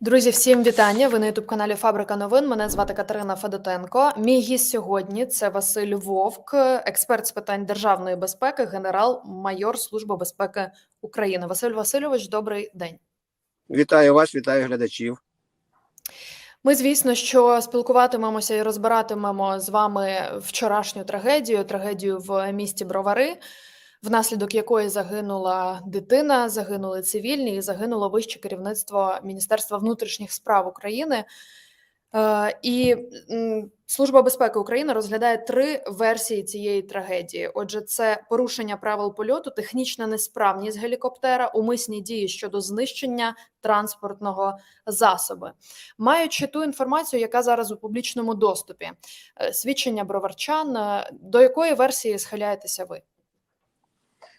Друзі, всім вітання. Ви на ютуб каналі Фабрика новин. Мене звати Катерина Федотенко. Мій гість сьогодні це Василь Вовк, експерт з питань державної безпеки, генерал-майор Служби безпеки України. Василь Васильович, добрий день. Вітаю вас, вітаю глядачів. Ми, звісно, що спілкуватимемося і розбиратимемо з вами вчорашню трагедію, трагедію в місті Бровари, внаслідок якої загинула дитина, загинули цивільні і загинуло вище керівництво Міністерства внутрішніх справ України. Е, І Служба безпеки України розглядає три версії цієї трагедії. Отже, це порушення правил польоту, технічна несправність гелікоптера, умисні дії щодо знищення транспортного засоби. Маючи ту інформацію, яка зараз у публічному доступі, е, свідчення броварчан, е, до якої версії схиляєтеся ви?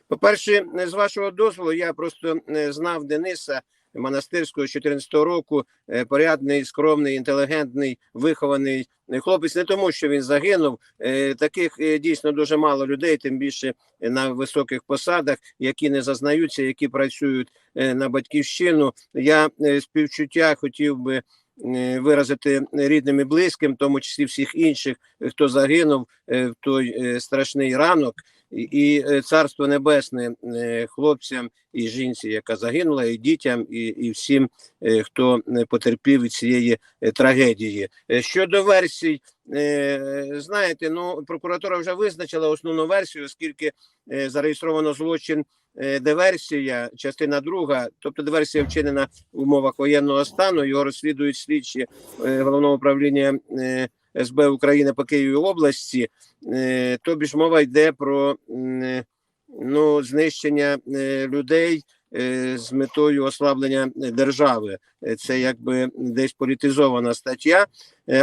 По-перше, з вашого дозволу, я просто е, знав Дениса Монастирського з 14-го року. е, Порядний, скромний, інтелігентний, вихований е, хлопець. Не тому, що він загинув. Е, Таких е, дійсно дуже мало людей, тим більше на високих посадах, які не зазнаються, які працюють е, на батьківщину. Я е, співчуття хотів би. е, Виразити рідним і близьким, в тому числі всіх інших, е, хто загинув е, в той е, страшний ранок, і, е, царство небесне е, хлопцям і жінці, яка загинула, і дітям, і, і всім, е, хто потерпів від цієї трагедії. Щодо версій, знаєте, ну прокуратура вже визначила основну версію, оскільки зареєстровано злочин. Диверсія, частина друга, тобто диверсія вчинена в умовах воєнного стану. Його розслідують слідчі головного управління СБ України по Києві області. Е, Тобі ж мова йде про е, ну, знищення е, людей з метою ослаблення держави. Це якби десь політизована стаття.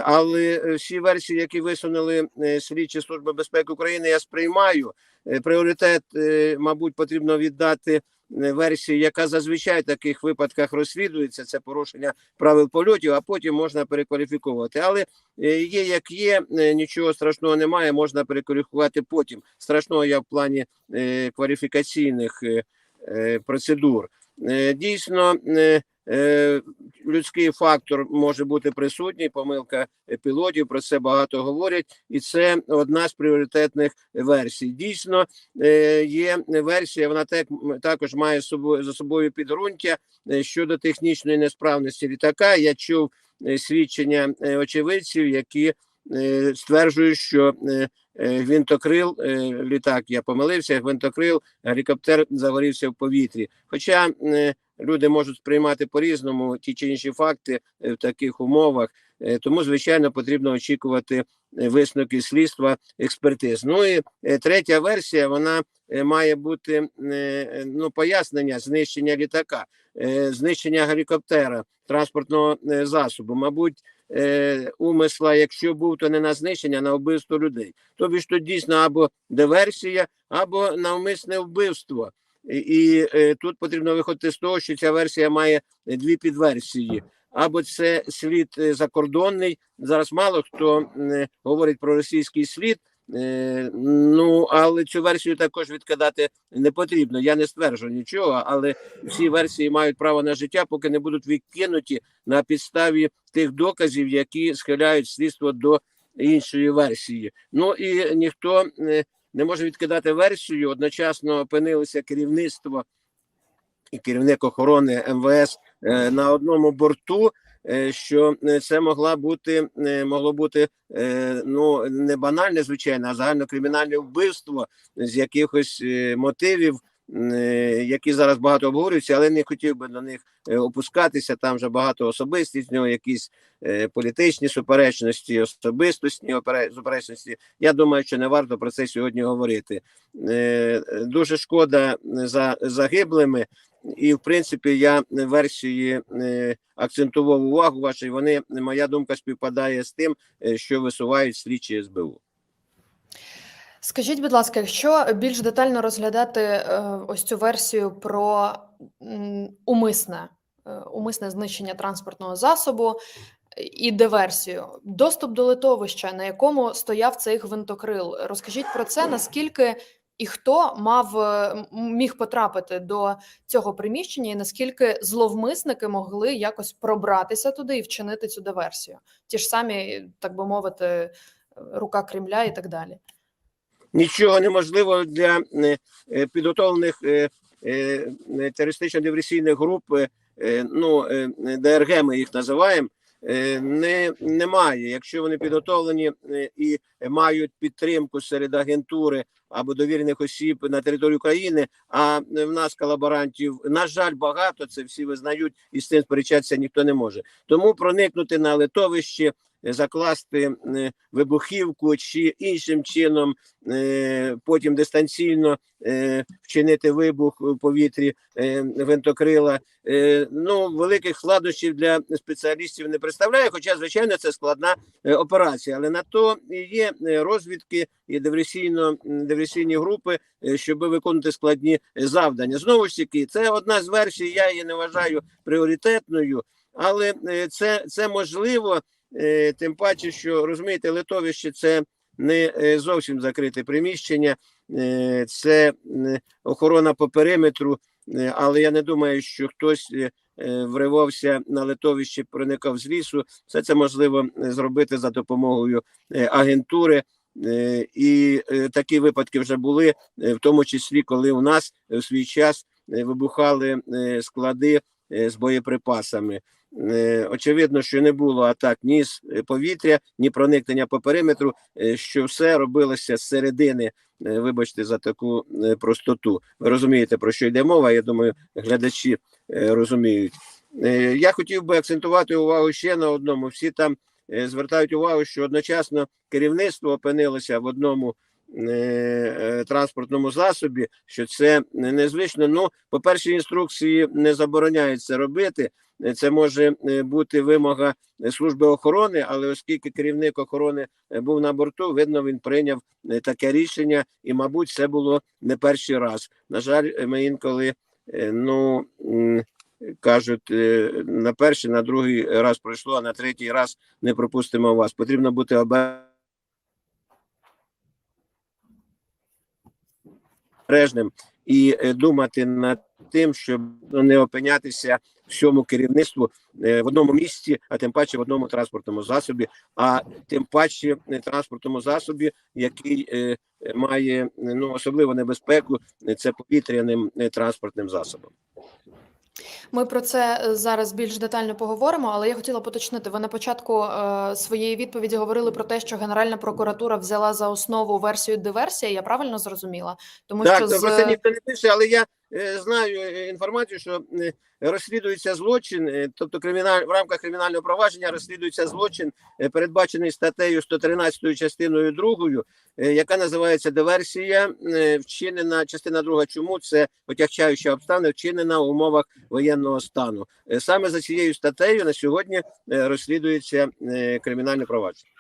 Але всі версії, які висунули слідчі служби безпеки України, я сприймаю. Пріоритет, мабуть, потрібно віддати версії, яка зазвичай в таких випадках розслідується. Це порушення правил польотів, а потім можна перекваліфікувати. Але е, є як є, е, нічого страшного немає, можна перекваліфікувати потім. Страшного я в плані е, кваліфікаційних процедур. Дійсно, людський фактор може бути присутній, помилка е, пілотів, про це багато говорять, і це одна з пріоритетних версій. Дійсно, е, є версія, вона так, також має за собою підґрунтя е, щодо технічної несправності літака. Я чув е, свідчення е, очевидців, які е, стверджують, що е, е, гвинтокрил, е, літак, я помилився, гвинтокрил, гелікоптер загорівся в повітрі. Хоча е, люди можуть сприймати по-різному ті чи інші факти е, в таких умовах, Е, тому, звичайно, потрібно очікувати е, висновки слідства експертиз. Ну і третя версія, вона має бути ну, пояснення знищення літака, знищення гелікоптера, транспортного засобу. Мабуть, умисла, якщо був, то не на знищення, а на вбивство людей. Тобі ж тут дійсно або диверсія, або навмисне вбивство. І, е, тут потрібно виходити з того, що ця версія має дві підверсії. Або це слід е, закордонний. Зараз мало хто е, говорить про російський слід. Ну але цю версію також відкидати не потрібно. Я не стверджую нічого, але всі версії мають право на життя, поки не будуть відкинуті на підставі тих доказів, які схиляють слідство до іншої версії. Ну і ніхто не може відкидати версію. Одночасно опинилося керівництво і керівник охорони МВС е, на одному борту. е, Що е, це могла бути могло бути ну не банальне, звичайно, а загальнокримінальне вбивство з якихось мотивів, які зараз багато обговорюються, але не хотів би до них е, опускатися. Там вже багато особистість, нього якісь е, політичні суперечності, особистості суперечності. Я думаю, що не варто про це сьогодні говорити. Е, Дуже шкода за загиблими. І в принципі я версії е, акцентував увагу вашу. Вони моя думка співпадає з тим, е, що висувають слідчі СБУ. Скажіть, будь ласка, якщо більш детально розглядати е, ось цю версію про умисне, е, умисне знищення транспортного засобу і диверсію, доступ до литовища, на якому стояв цей гвинтокрил, розкажіть про це, наскільки і хто мав е, міг потрапити до цього приміщення, і наскільки зловмисники могли якось пробратися туди і вчинити цю диверсію? Ті ж самі, так би мовити, рука Кремля і так далі. Нічого неможливо для е, е, підготовлених е, е, терористично-диверсійних груп, ну, ДРГ ми їх називаємо, не, немає. Якщо вони підготовлені і мають підтримку серед агентури або довірених осіб на території України, а в нас колаборантів, на жаль, багато, це всі визнають, і з цим сперечатися ніхто не може. Тому проникнути на литовище, закласти е, вибухівку чи іншим чином е, потім дистанційно е, вчинити вибух у повітрі винтокрила. Ну, великих складнощів для спеціалістів не представляє, хоча, звичайно, це складна операція. Але на то є розвідки і диверсійно диверсійні групи, щоб виконувати складні завдання. Знову ж таки, це одна з версій. Я її не вважаю пріоритетною, але це, це можливо. Е, Тим паче, що розумієте, литовище це не е, зовсім закрите приміщення, е, це охорона по периметру. Але я не думаю, що хтось вривався на литовище, проникав з лісу. Все це можливо зробити за допомогою агентури. І такі випадки вже були, в тому числі, коли у нас в свій час вибухали склади з боєприпасами. Е, Очевидно, що не було атак ні з е, повітря, ні проникнення по периметру, е, що все робилося з середини. Вибачте за таку простоту. Ви розумієте, про що йде мова. Я думаю, глядачі розуміють. Я хотів би акцентувати увагу ще на одному. Всі там звертають увагу, що одночасно керівництво опинилося в одному транспортному засобі, що це незвично. Ну, по першій інструкції не забороняється робити. Е, Це може е, бути вимога е, служби охорони, але оскільки керівник охорони е, був на борту, видно, він прийняв е, таке рішення, і, мабуть, це було не перший раз. На жаль, е, ми інколи е, ну кажуть, е, на перший, на другий раз пройшло, а на третій раз не пропустимо вас. Потрібно бути обережним і е, думати над тим, щоб не опинятися всьому керівництву е, в одному місці, а тим паче в одному транспортному засобі, а тим паче е, транспортному засобі, який має ну особливу небезпеку, це повітряним транспортним засобом. Ми про це е, зараз більш детально поговоримо, але я хотіла поточнити. Ви на початку е, своєї відповіді говорили про те, що Генеральна прокуратура взяла за основу версію диверсія. Я правильно зрозуміла? Тому так, що це з це ніхто не пише, але я знаю е, інформацію, що е, розслідується злочин, е, тобто криміналь в рамках кримінального провадження розслідується злочин, е, передбачений статтею 113 частиною 2, е, яка називається диверсія, е, вчинена частина 2. Чому це отягчаюча обставина, вчинена в умовах воєнного стану. Е, Саме за цією статтею на сьогодні е, розслідується е, кримінальне провадження.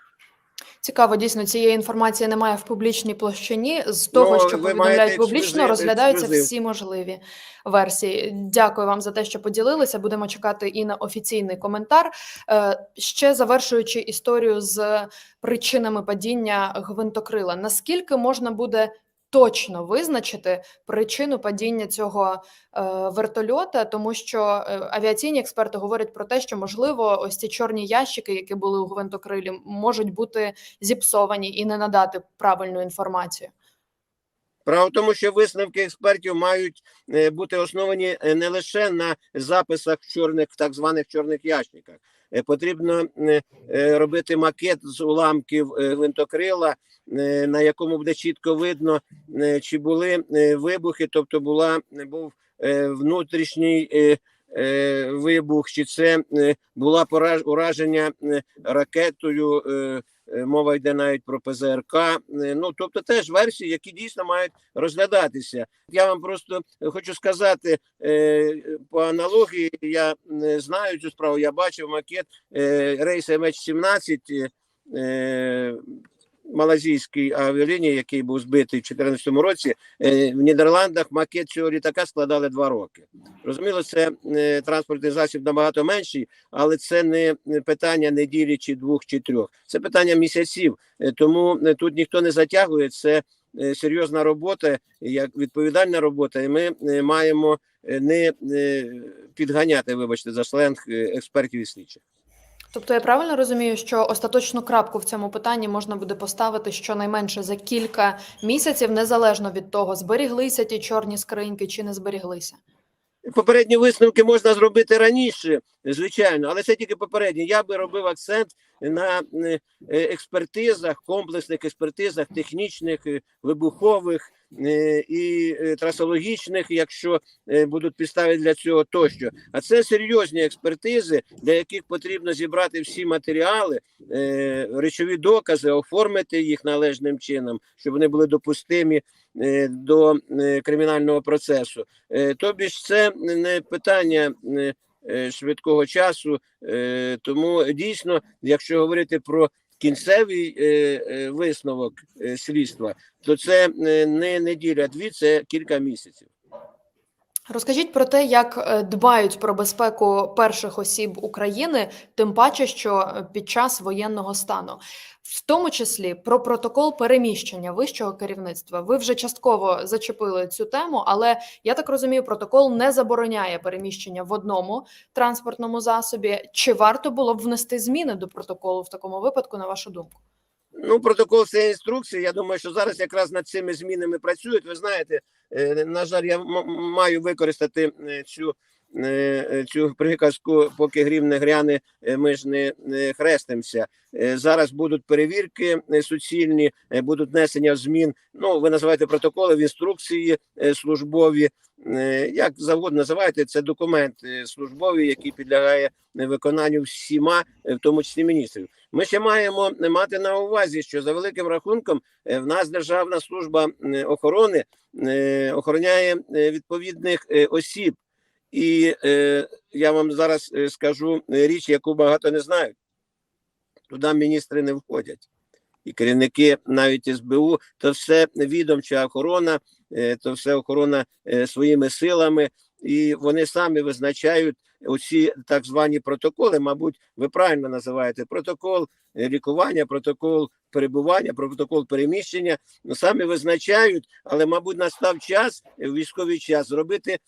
Цікаво, дійсно цієї інформації немає в публічній площині. З того, Ну, що повідомляють публічно, розглядаються всі можливі версії. Дякую вам за те, що поділилися. Будемо чекати і на офіційний коментар. Е, Ще завершуючи історію з причинами падіння гвинтокрила, наскільки можна буде точно визначити причину падіння цього е, вертольота, тому що е, авіаційні експерти говорять про те, що можливо ось ці чорні ящики, які були у гвинтокрилі, можуть бути зіпсовані і не надати правильну інформацію. Право в тому, що висновки експертів мають е, бути основані не лише на записах в чорних, так званих чорних ящиках. Е, Потрібно е, е, робити макет з уламків гвинтокрила, на якому буде чітко видно, чи були вибухи, тобто була був внутрішній Е, вибух, чи це е, була ураження е, ракетою. Мова йде навіть про ПЗРК. Ну тобто, теж версії, які дійсно мають розглядатися. Я вам просто хочу сказати по аналогії. Я знаю цю справу. Я бачив макет рейс ем МХ-17, малазійській авіалінії, який був збитий в 2014 році, е, в Нідерландах макет цього літака складали два роки. Розуміло, це е, транспортний засіб набагато менший, але це не питання неділі чи двох чи трьох. Це питання місяців. Е, тому тут ніхто не затягує це. Серйозна робота, як відповідальна робота, і ми маємо не підганяти, вибачте, за сленг експертів і слідчих. Тобто я правильно розумію, що остаточну крапку в цьому питанні можна буде поставити щонайменше за кілька місяців, незалежно від того, зберіглися ті чорні скриньки чи не зберіглися. Попередні висновки можна зробити раніше, звичайно, але це тільки попередні. Я би робив акцент на е, е, експертизах, комплексних експертизах, технічних, е, вибухових і е, трасологічних, якщо е, будуть підстави для цього тощо. А це серйозні експертизи, для яких потрібно зібрати всі матеріали, е, речові докази, оформити їх належним чином, щоб вони були допустимі е, до е, кримінального процесу. Е, Тобі ж це не питання е, е, швидкого часу, е, тому дійсно, якщо говорити про кінцевий е, е, висновок е, слідства, то це не неділя, дві, це кілька місяців. Розкажіть про те, як е, дбають про безпеку перших осіб України, тим паче, що е, під час воєнного стану, в тому числі про протокол переміщення вищого керівництва. Ви вже частково зачепили цю тему, але я так розумію, протокол не забороняє переміщення в одному транспортному засобі. Чи варто було б внести зміни до протоколу в такому випадку, на вашу думку? Ну, протокол це інструкція. Я думаю, що зараз якраз над цими змінами працюють. Ви знаєте, е, на жаль, я маю використати е, цю. Е, Цю приказку, поки грім не гряне, е, ми ж не, хрестимося. Е, Зараз будуть перевірки е, суцільні, е, будуть внесення змін. Ну, ви називаєте протоколи в інструкції е, службові. Е, Як завгодно називаєте, це документ е, службовий, який підлягає е, виконанню всіма, е, в тому числі міністрів. Ми ще маємо мати на увазі, що за великим рахунком е, в нас Державна служба е, охорони е, охороняє е, відповідних е, осіб. І е, я вам зараз е, скажу е, річ, яку багато не знають. Туди міністри не входять. І керівники навіть СБУ, то все відомча охорона, е, то все охорона е, своїми силами, і вони самі визначають оці так звані протоколи. Мабуть, ви правильно називаєте протокол е, лікування, протокол перебування, протокол переміщення. Ну, самі визначають, але, мабуть, настав час військовий час зробити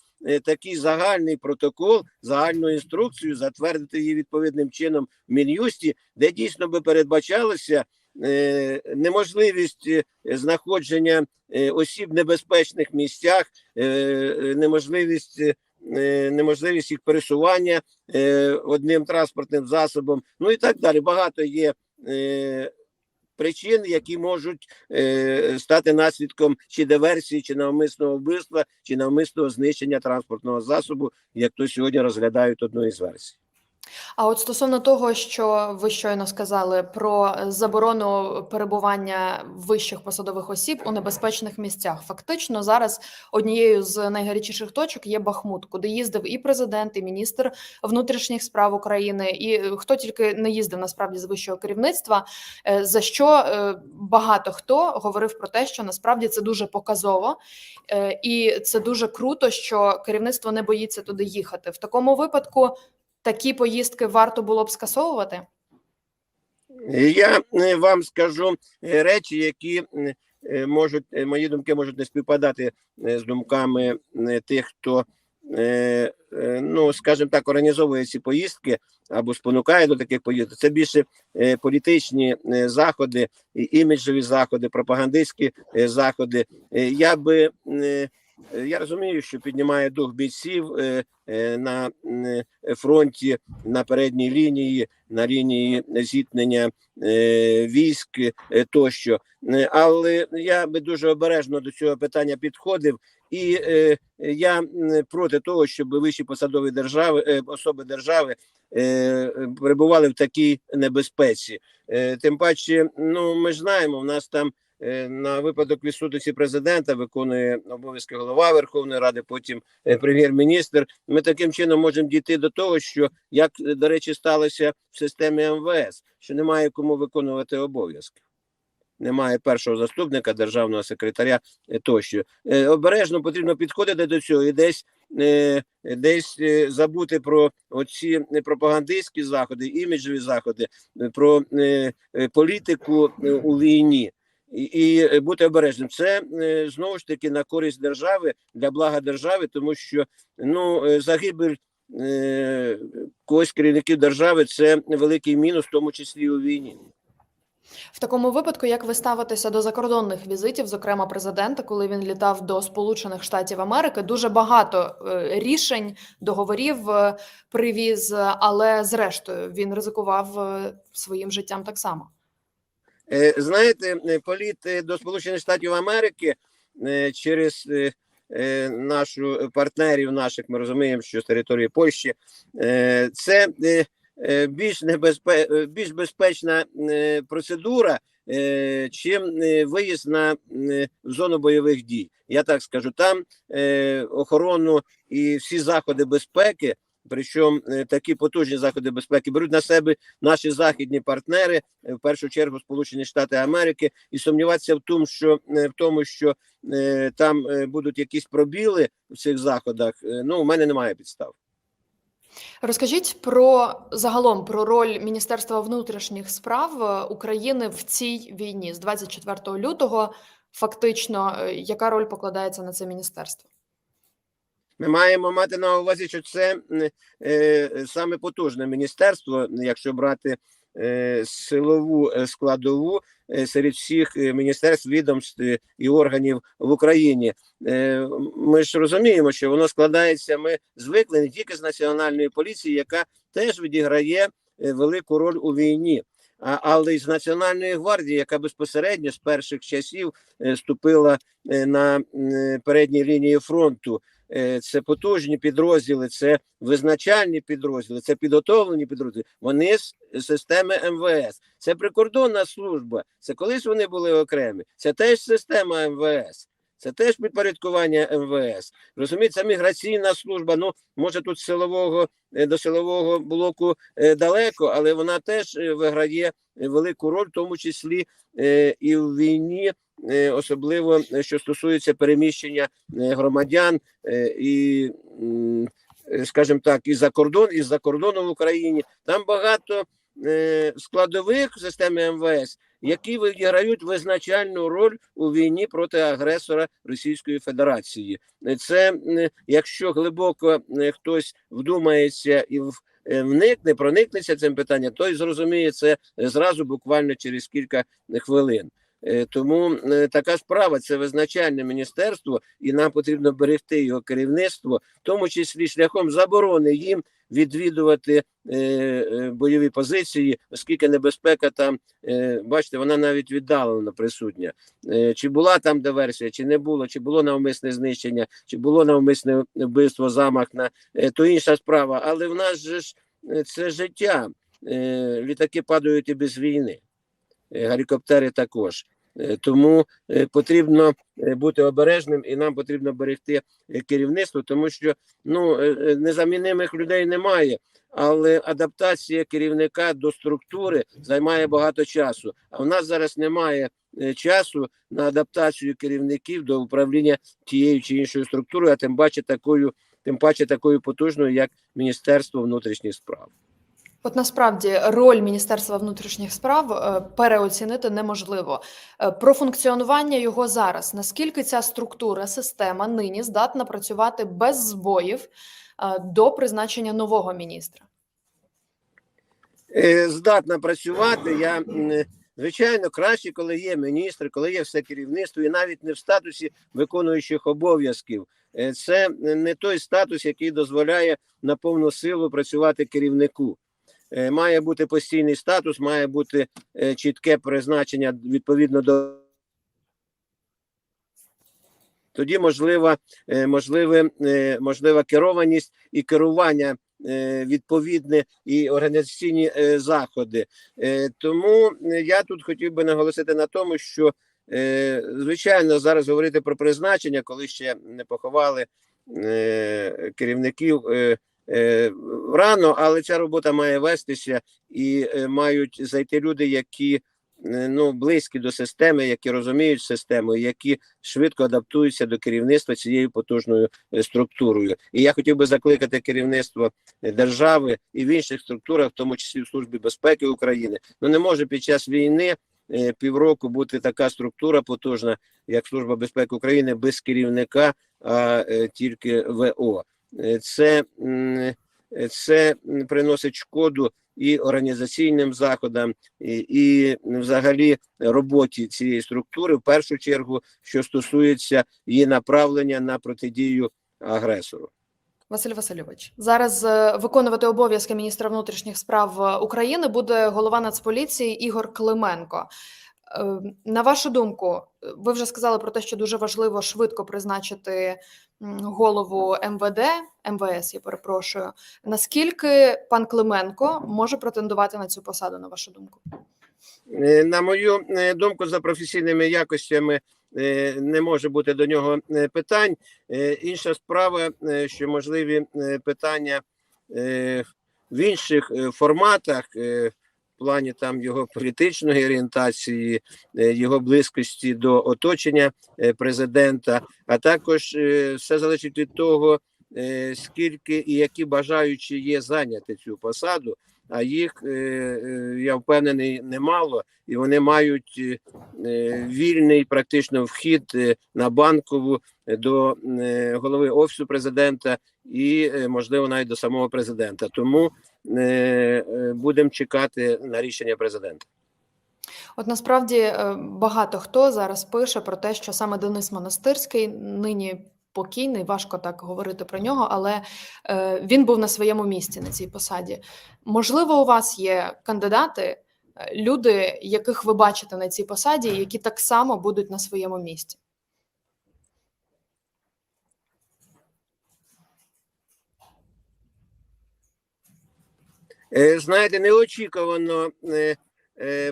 такий загальний протокол, загальну інструкцію, затвердити її відповідним чином в мін'юсті, де дійсно би передбачалося е, неможливість е, знаходження е, осіб в небезпечних місцях, е, е, неможливість. е, е, Неможливість їх пересування е, одним транспортним засобом, ну і так далі. Багато є е, причин, які можуть е, стати наслідком чи диверсії, чи навмисного вбивства, чи навмисного знищення транспортного засобу, як то сьогодні розглядають одну із версій. А от стосовно того, що ви щойно сказали про заборону перебування вищих посадових осіб у небезпечних місцях, фактично зараз однією з найгарячіших точок є Бахмут, куди їздив і президент, і міністр внутрішніх справ України, і е, хто тільки не їздив насправді з вищого керівництва. е, За що е, багато хто говорив про те, що насправді це дуже показово, і це дуже круто, що керівництво не боїться туди їхати. В такому випадку такі поїздки варто було б скасовувати? Я е, вам скажу е, речі, які е, можуть, мої думки можуть не співпадати з думками тих, хто, ну, скажімо так, організовує ці поїздки або спонукає до таких поїздок. Це більше політичні заходи, іміджові заходи, пропагандистські заходи. Я би я розумію, що піднімає дух бійців е, е, на е, фронті, на передній лінії, на лінії зіткнення е, військ е, тощо. Е, Але я би дуже обережно до цього питання підходив, і е, я проти того, щоб вищі посадові держави, е, особи держави е, перебували в такій небезпеці. Е, Тим паче, ну ми знаємо, в нас там. Е, На випадок відсутності президента виконує обов'язки голова Верховної Ради, потім е, прем'єр-міністр. Ми таким чином можемо дійти до того, що як е, до речі сталося в системі МВС, що немає кому виконувати обов'язки. Немає першого заступника, державного секретаря тощо. Обережно потрібно підходити до цього і десь десь забути про оці пропагандистські заходи, іміджові заходи, про політику у війні. І, і бути обережним. Це е, знову ж таки на користь держави для блага держави, тому що ну е, загибель е, когось керівників держави це великий мінус, в тому числі у війні. В такому випадку, як ви ставитеся до закордонних візитів, зокрема президента, коли він літав до Сполучених Штатів Америки, дуже багато е, рішень, договорів е, привіз, е, але зрештою він ризикував е, своїм життям так само. Е, Знаєте, е, політ е, до Сполучених Штатів Америки через нашу партнерів наших, ми розуміємо, що з території Польщі, це більш небезпе, більш безпечна процедура, чим виїзд на зону бойових дій. Я так скажу, там охорону і всі заходи безпеки. Причому е, такі потужні заходи безпеки беруть на себе наші західні партнери, е, в першу чергу Сполучені Штати Америки, і сумніватися в тому, що е, в тому, що там будуть якісь пробіли в цих заходах. Ну, у мене немає підстав. Розкажіть про загалом про роль Міністерства внутрішніх справ України в цій війні з 24 лютого. Фактично, яка роль покладається на це міністерство? Ми маємо мати на увазі, що це е, саме потужне міністерство, якщо брати е, силову е, складову е, серед всіх е, міністерств, відомств е, і органів в Україні. Е, Ми ж розуміємо, що воно складається. Ми звикли не тільки з національної поліції, яка теж відіграє велику роль у війні. Але й з Національної гвардії, яка безпосередньо з перших часів ступила на передній лінії фронту. Е, це потужні підрозділи, це визначальні підрозділи, це підготовлені підрозділи. Вони з системи МВС. Це прикордонна служба. Це колись вони були окремі. Це теж система МВС. Це теж підпорядкування МВС. Розумієте, міграційна служба. Ну може тут силового е, до силового блоку е, далеко, але вона теж виграє велику роль, в тому числі і в війні, особливо е, що стосується переміщення е, громадян е, і, е, скажімо так, і за кордон, і за кордоном в Україні. Там багато е, складових в системі МВС, які відіграють визначальну роль у війні проти агресора Російської Федерації. Е, Це е, якщо глибоко е, хтось вдумається і е, вникне, проникнеться цим питанням, той зрозуміє це е, зразу буквально через кілька хвилин. Е, Тому е, така справа це визначальне міністерство, і нам потрібно берегти його керівництво, в тому числі шляхом заборони їм відвідувати е, бойові позиції, оскільки небезпека там, бачите, вона навіть віддалено присутня. Чи була там диверсія, чи не було, чи було навмисне знищення, чи було навмисне вбивство, замах на то інша справа. Але в нас же ж це життя. Літаки падають і без війни, гелікоптери також. Е, Тому е, потрібно е, бути обережним, і нам потрібно берегти е, керівництво, тому що ну е, е, незамінимих людей немає, але адаптація керівника до структури займає багато часу. А в нас зараз немає е, часу на адаптацію керівників до управління тією чи іншою структурою, а тим паче такою, тим паче такою потужною, як Міністерство внутрішніх справ. От насправді роль Міністерства внутрішніх справ е, переоцінити неможливо. Е, Про функціонування його зараз. Наскільки ця структура, система нині здатна працювати без збоїв е, до призначення нового міністра? Здатна працювати. Я звичайно краще, коли є міністр, коли є все керівництво, і навіть не в статусі виконуючих обов'язків. Це не той статус, який дозволяє на повну силу працювати керівнику. Е, Має бути постійний статус, має бути е, чітке призначення відповідно до. Тоді можлива, е, можливе, можлива керованість і керування відповідне і організаційні заходи. Тому я тут хотів би наголосити на тому, що звичайно зараз говорити про призначення, коли ще не поховали керівників. Е, Рано, але ця робота має вестися і е, мають зайти люди, які е, ну близькі до системи, які розуміють систему, які швидко адаптуються до керівництва цією потужною структурою. І я хотів би закликати керівництво держави і в інших структурах, в тому числі в службі безпеки України. Ну не може під час війни півроку бути така структура потужна, як Служба безпеки України, без керівника, а тільки ВО. Е, Це, е, це приносить шкоду і організаційним заходам, і, і взагалі роботі цієї структури, в першу чергу, що стосується її направлення на протидію агресору. Василь Васильович, зараз е, виконувати обов'язки міністра внутрішніх справ України буде голова Нацполіції Ігор Клименко. На вашу думку, ви вже сказали про те, що дуже важливо швидко призначити голову МВД, МВС, я перепрошую. Наскільки пан Клименко може претендувати на цю посаду, на вашу думку? Е, На мою е, думку, за професійними якостями е, не може бути до нього питань. Інша справа, що можливі питання в інших форматах, плані там його політичної орієнтації, е, його близькості до оточення е, президента, а також е, все залежить від того, скільки і які бажаючі є зайняти цю посаду. А їх е, е, я впевнений немало, і вони мають е, вільний практично вхід на банкову до голови офісу президента і можливо навіть до самого президента. Тому будемо чекати на рішення президента. От насправді багато хто зараз пише про те, що саме Денис Монастирський нині покійний, важко так говорити про нього, але е, він був на своєму місці на цій посаді. Можливо, у вас є кандидати, е, люди, яких ви бачите на цій посаді, які так само будуть на своєму місці. Е, Знаєте, неочікувано е,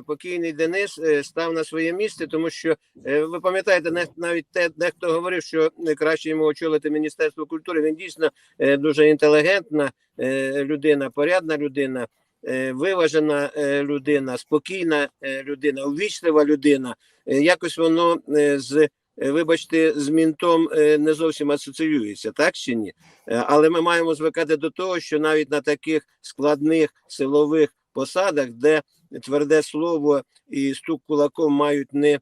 покійний Денис е, став на своє місце, тому що е, ви пам'ятаєте, навіть те, дехто говорив, що е, краще йому очолити Міністерство культури. Він дійсно е, дуже інтелігентна е, людина, порядна людина, е, виважена е, людина, спокійна е, людина, увічлива людина. Е, Якось воно е, з. е, Вибачте, з мінтом е, не зовсім асоціюється, так чи ні? Е, Але ми маємо звикати до того, що навіть на таких складних силових посадах, де тверде слово і стук кулаком мають не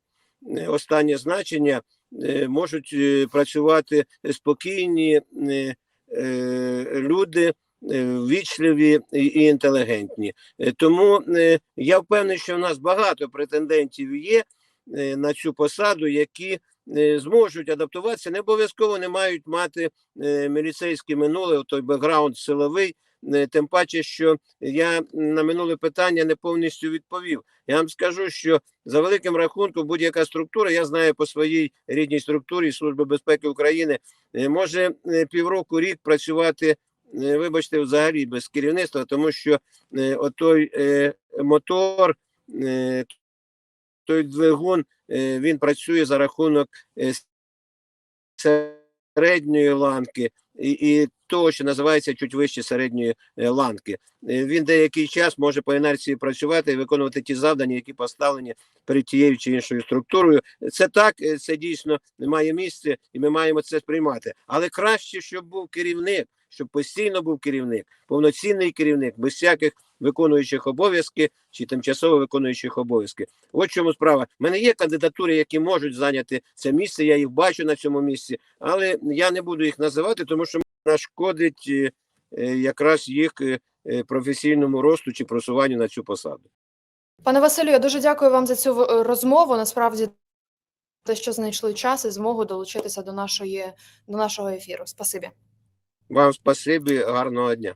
останнє значення, е, можуть е, працювати спокійні е, люди, ввічливі і інтелігентні. Тому я впевнений, що в нас багато претендентів є на цю посаду, які зможуть адаптуватися, не обов'язково не мають мати міліцейське минуле, той бекграунд силовий. Е, Тим паче, що я на минуле питання не повністю відповів. Я вам скажу, що за великим рахунком будь-яка структура, я знаю по своїй рідній структурі Служби безпеки України, е, може е, півроку рік працювати. Вибачте, взагалі без керівництва, тому що е, отой е, мотор, е, той двигун, е, він працює за рахунок е, середньої ланки і, і того, що називається чуть вище середньої е, ланки. Е, Він деякий час може по інерції працювати і виконувати ті завдання, які поставлені перед тією чи іншою структурою. Це так, е, це дійсно має місце, і ми маємо це сприймати. Але краще, щоб був керівник, щоб постійно був керівник, повноцінний керівник, без всяких виконуючих обов'язки чи тимчасово виконуючих обов'язки. От чому справа. У мене є кандидатури, які можуть зайняти це місце. Я їх бачу на цьому місці, але я не буду їх називати, тому що нашкодить е, е, якраз їх е, професійному росту чи просуванню на цю посаду. Пане Василю, я дуже дякую вам за цю розмову. Насправді, те, що знайшли час і змогу долучитися до нашої до нашого ефіру. Спасибі. Вам спасибі, гарного дня.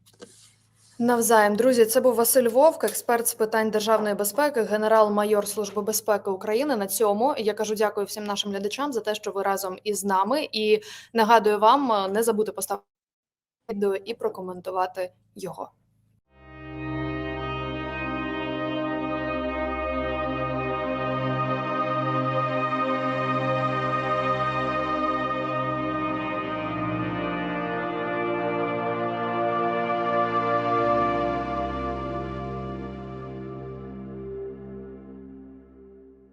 Навзаєм, друзі, це був Василь Вовк, експерт з питань державної безпеки, генерал-майор Служби безпеки України. На цьому я кажу дякую всім нашим глядачам за те, що ви разом із нами. І нагадую вам не забути поставити відео і прокоментувати його.